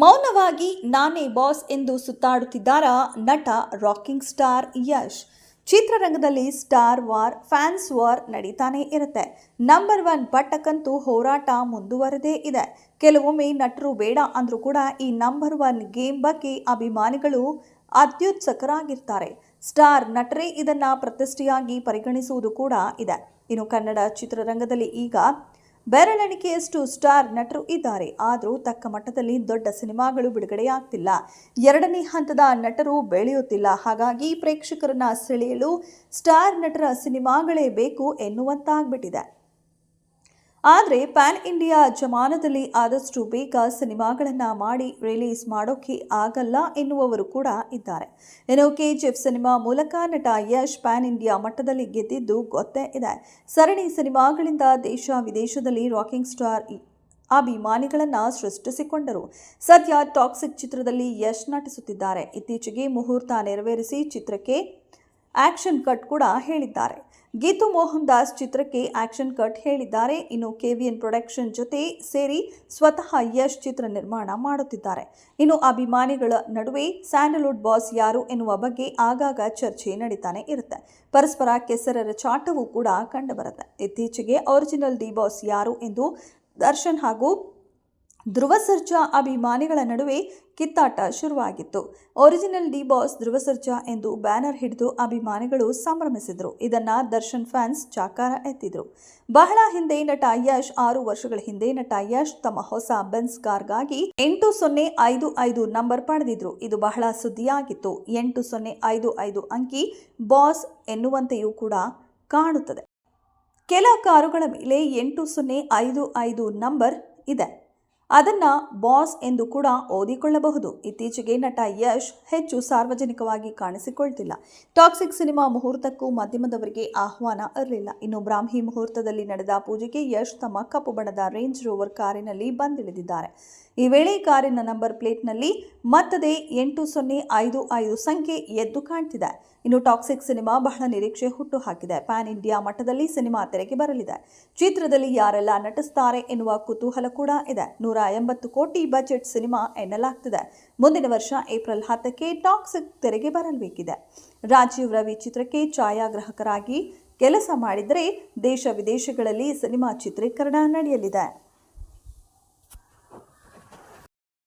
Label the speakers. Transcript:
Speaker 1: ಮೌನವಾಗಿ ನಾನೇ ಬಾಸ್ ಎಂದು ಸುತ್ತಾಡುತ್ತಿದ್ದಾರಾ ನಟ ರಾಕಿಂಗ್ ಸ್ಟಾರ್ ಯಶ್. ಚಿತ್ರರಂಗದಲ್ಲಿ ಸ್ಟಾರ್ ವಾರ್, ಫ್ಯಾನ್ಸ್ ವಾರ್ ನಡೀತಾನೇ ಇರುತ್ತೆ. ನಂಬರ್ ಒನ್ ಪಟ್ಟಕ್ಕಂತೂ ಹೋರಾಟ ಮುಂದುವರೆದೇ ಇದೆ. ಕೆಲವೊಮ್ಮೆ ನಟರು ಬೇಡ ಅಂದರೂ ಕೂಡ ಈ ನಂಬರ್ ಒನ್ ಗೇಮ್ ಬಗ್ಗೆ ಅಭಿಮಾನಿಗಳು ಅತ್ಯುತ್ಸುಕರಾಗಿರ್ತಾರೆ. ಸ್ಟಾರ್ ನಟರೇ ಇದನ್ನು ಪ್ರತಿಷ್ಠೆಯಾಗಿ ಪರಿಗಣಿಸುವುದು ಕೂಡ ಇದೆ. ಇನ್ನು ಕನ್ನಡ ಚಿತ್ರರಂಗದಲ್ಲಿ ಈಗ ಬೆರಳೆಣಿಕೆಯಷ್ಟು ಸ್ಟಾರ್ ನಟರು ಇದ್ದಾರೆ. ಆದರೂ ತಕ್ಕ ಮಟ್ಟದಲ್ಲಿ ದೊಡ್ಡ ಸಿನಿಮಾಗಳು ಬಿಡುಗಡೆಯಾಗ್ತಿಲ್ಲ. ಎರಡನೇ ಹಂತದ ನಟರು ಬೆಳೆಯುತ್ತಿಲ್ಲ. ಹಾಗಾಗಿ ಪ್ರೇಕ್ಷಕರನ್ನ ಸೆಳೆಯಲು ಸ್ಟಾರ್ ನಟರ ಸಿನಿಮಾಗಳೇ ಬೇಕು ಎನ್ನುವಂತಾಗ್ಬಿಟ್ಟಿದೆ. ಆದರೆ ಪ್ಯಾನ್ ಇಂಡಿಯಾ ಜಮಾನದಲ್ಲಿ ಆದಷ್ಟು ಬೇಗ ಸಿನಿಮಾಗಳನ್ನು ಮಾಡಿ ರಿಲೀಸ್ ಮಾಡೋಕೆ ಆಗಲ್ಲ ಎನ್ನುವವರು ಕೂಡ ಇದ್ದಾರೆ. ಇನ್ನು ಕೆಜಿಎಫ್ ಸಿನಿಮಾ ಮೂಲಕ ನಟ ಯಶ್ ಪ್ಯಾನ್ ಇಂಡಿಯಾ ಮಟ್ಟದಲ್ಲಿ ಗೆದ್ದಿದ್ದು ಗೊತ್ತೇ ಇದೆ. ಸರಣಿ ಸಿನಿಮಾಗಳಿಂದ ದೇಶ ವಿದೇಶದಲ್ಲಿ ರಾಕಿಂಗ್ ಸ್ಟಾರ್ ಅಭಿಮಾನಿಗಳನ್ನು ಸೃಷ್ಟಿಸಿಕೊಂಡರು. ಸದ್ಯ ಟಾಕ್ಸಿಕ್ ಚಿತ್ರದಲ್ಲಿ ಯಶ್ ನಟಿಸುತ್ತಿದ್ದಾರೆ. ಇತ್ತೀಚೆಗೆ ಮುಹೂರ್ತ ನೆರವೇರಿಸಿ ಚಿತ್ರಕ್ಕೆ ಆಕ್ಷನ್ ಕಟ್ ಕೂಡ ಹೇಳಿದ್ದಾರೆ. ಗೀತು ಮೋಹನ್ ದಾಸ್ ಚಿತ್ರಕ್ಕೆ ಆಕ್ಷನ್ ಕಟ್ ಹೇಳಿದ್ದಾರೆ. ಇನ್ನು ಕೆ ವಿ ಎನ್ ಪ್ರೊಡಕ್ಷನ್ ಜೊತೆ ಸೇರಿ ಸ್ವತಃ ಯಶ್ ಚಿತ್ರ ನಿರ್ಮಾಣ ಮಾಡುತ್ತಿದ್ದಾರೆ. ಇನ್ನು ಅಭಿಮಾನಿಗಳ ನಡುವೆ ಸ್ಯಾಂಡಲ್ವುಡ್ ಬಾಸ್ ಯಾರು ಎನ್ನುವ ಬಗ್ಗೆ ಆಗಾಗ ಚರ್ಚೆ ನಡೀತಾನೆ ಇರುತ್ತೆ. ಪರಸ್ಪರ ಕೆಸರರ ಚಾಟವೂ ಕೂಡ ಕಂಡುಬರುತ್ತೆ. ಇತ್ತೀಚೆಗೆ ಒರಿಜಿನಲ್ ಡಿ ಬಾಸ್ ಯಾರು ಎಂದು ದರ್ಶನ್ ಹಾಗೂ ಧ್ರುವ ಸರ್ಜಾ ಅಭಿಮಾನಿಗಳ ನಡುವೆ ಕಿತ್ತಾಟ ಶುರುವಾಗಿತ್ತು. Original D boss Dhruva Sarja ಎಂದು ಬ್ಯಾನರ್ ಹಿಡಿದು ಅಭಿಮಾನಿಗಳು ಸಂಭ್ರಮಿಸಿದರು. ಇದನ್ನು ದರ್ಶನ್ ಫ್ಯಾನ್ಸ್ ಚಾಕಾರ ಎತ್ತಿದ್ರು. ಬಹಳ ಹಿಂದೆ ನಟ ಯಶ್, ಆರು ವರ್ಷಗಳ ಹಿಂದೆ ನಟ ಯಶ್ ತಮ್ಮ ಹೊಸ ಬೆನ್ಸ್ ಕಾರ್ಗಾಗಿ ಎಂಟು ಸೊನ್ನೆ ಐದು ಐದು ನಂಬರ್ ಪಡೆದಿದ್ರು. ಇದು ಬಹಳ ಸುದ್ದಿಯಾಗಿತ್ತು. ಎಂಟು ಸೊನ್ನೆ ಐದು ಐದು ಅಂಕಿ ಬಾಸ್ ಎನ್ನುವಂತೆಯೂ ಕೂಡ ಕಾಣುತ್ತದೆ. ಕೆಲ ಕಾರುಗಳ ಮೇಲೆ ಎಂಟು ಸೊನ್ನೆ ಐದು ಐದು ನಂಬರ್ ಇದೆ. ಅದನ್ನ ಬಾಸ್ ಎಂದು ಕೂಡ ಓದಿಕೊಳ್ಳಬಹುದು. ಇತ್ತೀಚೆಗೆ ನಟ ಯಶ್ ಹೆಚ್ಚು ಸಾರ್ವಜನಿಕವಾಗಿ ಕಾಣಿಸಿಕೊಳ್ತಿಲ್ಲ. ಟಾಕ್ಸಿಕ್ ಸಿನಿಮಾ ಮುಹೂರ್ತಕ್ಕೂ ಮಾಧ್ಯಮದವರಿಗೆ ಆಹ್ವಾನ ಇರಲಿಲ್ಲ. ಇನ್ನು ಬ್ರಾಹ್ಮಿ ಮುಹೂರ್ತದಲ್ಲಿ ನಡೆದ ಪೂಜೆಗೆ ಯಶ್ ತಮ್ಮ ಕಪ್ಪು ಬಣ್ಣದ ರೇಂಜ್ ರೋವರ್ ಕಾರಿನಲ್ಲಿ ಬಂದಿಳಿದಿದ್ದಾರೆ. ಈ ವೇಳೆ ಕಾರಿನ ನಂಬರ್ ಪ್ಲೇಟ್ನಲ್ಲಿ ಮತ್ತದೇ ಎಂಟು ಸೊನ್ನೆ ಐದು ಐದು ಸಂಖ್ಯೆ ಎದ್ದು ಕಾಣ್ತಿದೆ. ಇನ್ನು ಟಾಕ್ಸಿಕ್ ಸಿನಿಮಾ ಬಹಳ ನಿರೀಕ್ಷೆ ಹುಟ್ಟು ಹಾಕಿದೆ ಪ್ಯಾನ್ ಇಂಡಿಯಾ ಮಟ್ಟದಲ್ಲಿ ಸಿನಿಮಾ ತೆರೆಗೆ ಬರಲಿದೆ. ಚಿತ್ರದಲ್ಲಿ ಯಾರೆಲ್ಲ ನಟಿಸ್ತಾರೆ ಎನ್ನುವ ಕುತೂಹಲ ಕೂಡ ಇದೆ. ನೂರ ಎಂಬತ್ತು ಕೋಟಿ ಬಜೆಟ್ ಸಿನಿಮಾ ಎನ್ನಲಾಗ್ತಿದೆ. ಮುಂದಿನ ವರ್ಷ ಏಪ್ರಿಲ್ ಹತ್ತಕ್ಕೆ ಟಾಕ್ಸಿಕ್ ತೆರೆಗೆ ಬರಬೇಕಿದೆ ರಾಜೀವ್ ರವಿ ಚಿತ್ರಕ್ಕೆ ಛಾಯಾಗ್ರಾಹಕರಾಗಿ ಕೆಲಸ ಮಾಡಿದರೆ ದೇಶ ವಿದೇಶಗಳಲ್ಲಿ ಸಿನಿಮಾ ಚಿತ್ರೀಕರಣ ನಡೆಯಲಿದೆ.